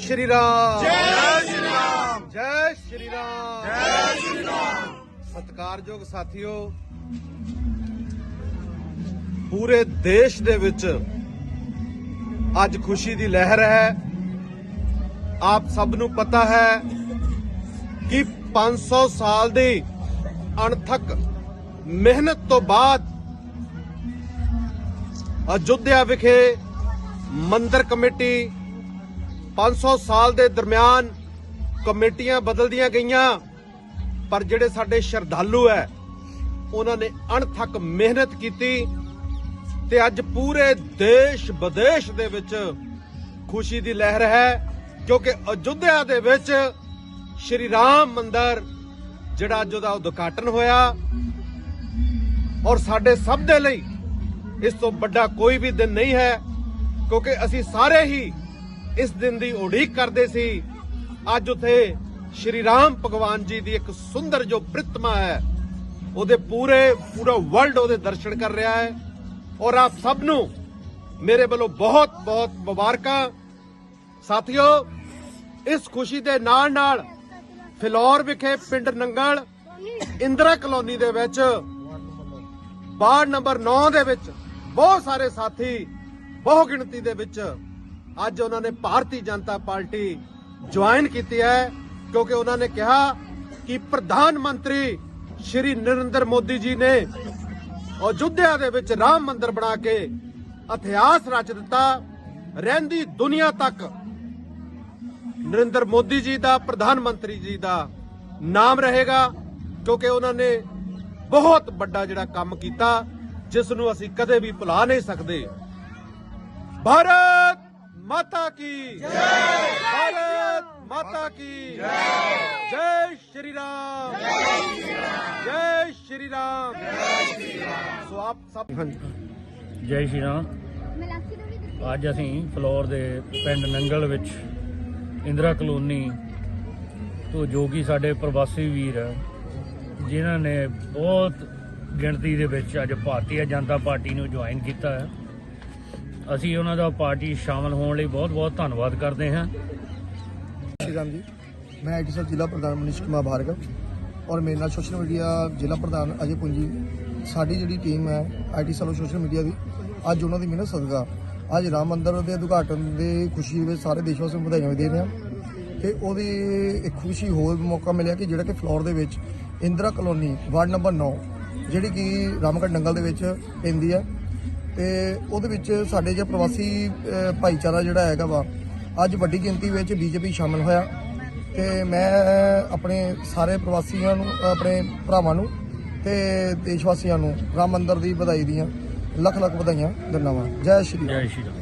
ਸ਼੍ਰੀ ਰਾਮ। ਜੈ ਸ਼੍ਰੀ ਰਾਮ। ਜੈ ਸ਼੍ਰੀ ਰਾਮ। ਜੈ ਸ਼੍ਰੀ ਰਾਮ। ਸਤਿਕਾਰਯੋਗ ਸਾਥੀਓ ਪੂਰੇ ਦੇਸ਼ ਦੇ ਵਿੱਚ ਅੱਜ ਖੁਸ਼ੀ ਦੀ ਲਹਿਰ ਹੈ। ਆਪ ਸਭ ਨੂੰ ਪਤਾ ਹੈ ਕਿ 500 ਸਾਲ ਦੀ ਅਣਥੱਕ ਮਿਹਨਤ ਤੋਂ ਬਾਅਦ ਅਯੁੱਧਿਆ ਵਿਖੇ ਮੰਦਿਰ ਕਮੇਟੀ 500 ਸਾਲ ਦੇ ਦਰਮਿਆਨ ਕਮੇਟੀਆਂ ਬਦਲਦੀਆਂ ਗਈਆਂ, ਪਰ ਜਿਹੜੇ ਸਾਡੇ ਸ਼ਰਧਾਲੂ ਹੈ ਉਹਨਾਂ ਨੇ ਅਣਥੱਕ ਮਿਹਨਤ ਕੀਤੀ ਤੇ ਅੱਜ ਪੂਰੇ ਦੇਸ਼ ਵਿਦੇਸ਼ ਦੇ ਵਿੱਚ ਖੁਸ਼ੀ ਦੀ ਲਹਿਰ ਹੈ, ਕਿਉਂਕਿ ਅਯੁੱਧਿਆ ਦੇ ਵਿੱਚ ਸ਼੍ਰੀ ਰਾਮ ਮੰਦਿਰ, ਜਿਹੜਾ ਅੱਜ ਉਹਦਾ ਉਦਘਾਟਨ ਹੋਇਆ। ਔਰ ਸਾਡੇ ਸਭ ਦੇ ਲਈ ਇਸ ਤੋਂ ਵੱਡਾ ਕੋਈ ਵੀ ਦਿਨ ਨਹੀਂ ਹੈ, ਕਿਉਂਕਿ ਅਸੀਂ ਸਾਰੇ ਹੀ ਇਸ ਦਿਨ ਦੀ ਉਡੀਕ ਕਰਦੇ ਸੀ। ਅੱਜ ਉਥੇ ਸ਼੍ਰੀ ਰਾਮ ਭਗਵਾਨ ਜੀ ਦੀ ਇੱਕ ਸੁੰਦਰ ਜੋ ਪ੍ਰਿਤਮਾ ਹੈ, ਉਹਦੇ ਪੂਰੇ, ਪੂਰਾ ਵਰਲਡ ਉਹਦੇ ਦਰਸ਼ਨ ਕਰ ਰਿਹਾ ਹੈ। ਔਰ ਆਪ ਸਭ ਨੂੰ ਮੇਰੇ ਵੱਲੋਂ ਬਹੁਤ ਬਹੁਤ ਮੁਬਾਰਕਾਂ। ਸਾਥੀਓ, ਇਸ ਖੁਸ਼ੀ ਦੇ ਨਾਲ ਨਾਲ ਫਿਲੌਰ ਵਿਖੇ ਪਿੰਡ ਨੰਗਲ ਇੰਦਰਾ ਕਲੋਨੀ ਦੇ ਵਿੱਚ ਵਾਰਡ ਨੰਬਰ 9 ਦੇ ਵਿੱਚ ਬਹੁਤ ਸਾਰੇ ਸਾਥੀ ਬਹੁ ਗਿਣਤੀ ਦੇ ਵਿੱਚ ਅੱਜ ਉਹਨਾਂ ਨੇ ਭਾਰਤੀ ਜਨਤਾ ਪਾਰਟੀ ਜੁਆਇਨ ਕੀਤੀ ਹੈ, ਕਿਉਂਕਿ ਉਹਨਾਂ ਨੇ ਕਿਹਾ ਕਿ ਪ੍ਰਧਾਨ ਮੰਤਰੀ ਸ਼੍ਰੀ ਨਰਿੰਦਰ ਮੋਦੀ ਜੀ ਨੇ ਅਯੁੱਧਿਆ ਦੇ ਵਿੱਚ ਰਾਮ ਮੰਦਿਰ ਬਣਾ ਕੇ ਇਤਿਹਾਸ ਰਚ ਦਿੱਤਾ। ਰਹਿੰਦੀ ਦੁਨੀਆ ਤੱਕ ਨਰਿੰਦਰ ਮੋਦੀ ਜੀ ਦਾ, ਪ੍ਰਧਾਨ ਮੰਤਰੀ ਜੀ ਦਾ ਨਾਮ ਰਹੇਗਾ, ਕਿਉਂਕਿ ਉਹਨਾਂ ਨੇ ਬਹੁਤ ਵੱਡਾ ਜਿਹੜਾ ਕੰਮ ਕੀਤਾ, ਜਿਸ ਨੂੰ ਅਸੀਂ ਕਦੇ ਵੀ ਭੁਲਾ ਨਹੀਂ ਸਕਦੇ। ਭਾਰਤ! ਮਾਤਾ ਕੀ? ਜੈ ਭਾਰਤ ਮਾਤਾ ਕੀ? ਜੈ। ਜੈ ਸ਼੍ਰੀ ਰਾਮ। ਜੈ ਸ਼੍ਰੀ ਰਾਮ। ਸੋ ਆਪ ਸਭ ਹਾਂਜੀ। ਜੈ ਸ਼੍ਰੀ ਰਾਮ। ਅੱਜ ਅਸੀਂ ਫਲੋਰ ਦੇ ਪਿੰਡ ਨੰਗਲ ਵਿੱਚ ਇੰਦਰਾ ਕਲੋਨੀ ਤੋਂ ਜੋ ਕਿ ਸਾਡੇ ਪ੍ਰਵਾਸੀ ਵੀਰ ਆ, ਜਿਨ੍ਹਾਂ ਨੇ ਬਹੁਤ ਗਿਣਤੀ ਦੇ ਵਿੱਚ ਅੱਜ ਭਾਰਤੀ ਜਨਤਾ ਪਾਰਟੀ ਨੂੰ ਜੁਆਇਨ ਕੀਤਾ ਹੈ। ਅਸੀਂ ਉਹਨਾਂ ਦਾ ਪਾਰਟੀ ਸ਼ਾਮਲ ਹੋਣ ਲਈ ਬਹੁਤ-ਬਹੁਤ ਧੰਨਵਾਦ ਕਰਦੇ ਹਾਂ। ਸ਼੍ਰੀ ਰਾਮ ਜੀ, ਮੈਂ ਆਈਟੀ ਸੈਲ ਜ਼ਿਲ੍ਹਾ ਪ੍ਰਧਾਨ ਮਨੀਸ਼ ਕੁਮਾਰ ਭਾਰਗਵ ਔਰ ਮੇਰੇ ਨਾਲ ਸੋਸ਼ਲ ਮੀਡੀਆ ਜ਼ਿਲ੍ਹਾ ਪ੍ਰਧਾਨ ਅਜੇ ਪੁੰਜੀ। ਸਾਡੀ ਜਿਹੜੀ ਟੀਮ ਹੈ ਆਈਟੀ ਸੈਲ ਸੋਸ਼ਲ ਮੀਡੀਆ ਦੀ, ਅੱਜ ਉਹਨਾਂ ਦੀ ਮਿਹਨਤ ਸਦਕਾ। ਅੱਜ ਰਾਮ ਮੰਦਰ ਦੇ ਉਦਘਾਟਨ ਦੇ ਖੁਸ਼ੀ ਵਿੱਚ ਸਾਰੇ ਦੇਸ਼ ਵਾਸੀਆਂ ਨੂੰ ਵਧਾਈਆਂ ਵੀ ਦੇ ਰਹੇ ਹਾਂ। ਤੇ ਉਹਦੀ ਇੱਕ ਖੁਸ਼ੀ ਹੋਰ ਮੌਕਾ ਮਿਲਿਆ ਕਿ ਜਿਹੜਾ ਕਿ ਫਲੋਰ ਦੇ ਵਿੱਚ ਇੰਦਰਾ ਕਲੋਨੀ ਵਾਰਡ ਨੰਬਰ 9 ਜਿਹੜੀ ਕਿ ਰਾਮਗੜ੍ਹ ਨੰਗਲ ਦੇ ਵਿੱਚ ਪੈਂਦੀ ਹੈ। ਤੇ ਉਹਦੇ ਵਿੱਚ ਸਾਡੇ ਜੇ ਪ੍ਰਵਾਸੀ ਭਾਈਚਾਰਾ ਜਿਹੜਾ ਹੈਗਾ ਵਾ, ਅੱਜ ਵੱਡੀ ਗਿਣਤੀ ਵਿੱਚ ਬੀਜੇਪੀ ਸ਼ਾਮਲ ਹੋਇਆ ਤੇ ਮੈਂ ਆਪਣੇ ਸਾਰੇ ਪ੍ਰਵਾਸੀਆਂ ਨੂੰ, ਆਪਣੇ ਭਰਾਵਾਂ ਨੂੰ ਤੇ ਦੇਸ਼ ਵਾਸੀਆਂ ਨੂੰ ਰਾਮ ਮੰਦਰ ਦੀ ਵਧਾਈ ਦੀਆਂ ਲੱਖ ਲੱਖ ਵਧਾਈਆਂ ਦਿੰਦਾ ਵਾਂ। ਜੈ ਸ਼੍ਰੀ ਜੈ ਸ਼੍ਰੀ ਰਾਮ।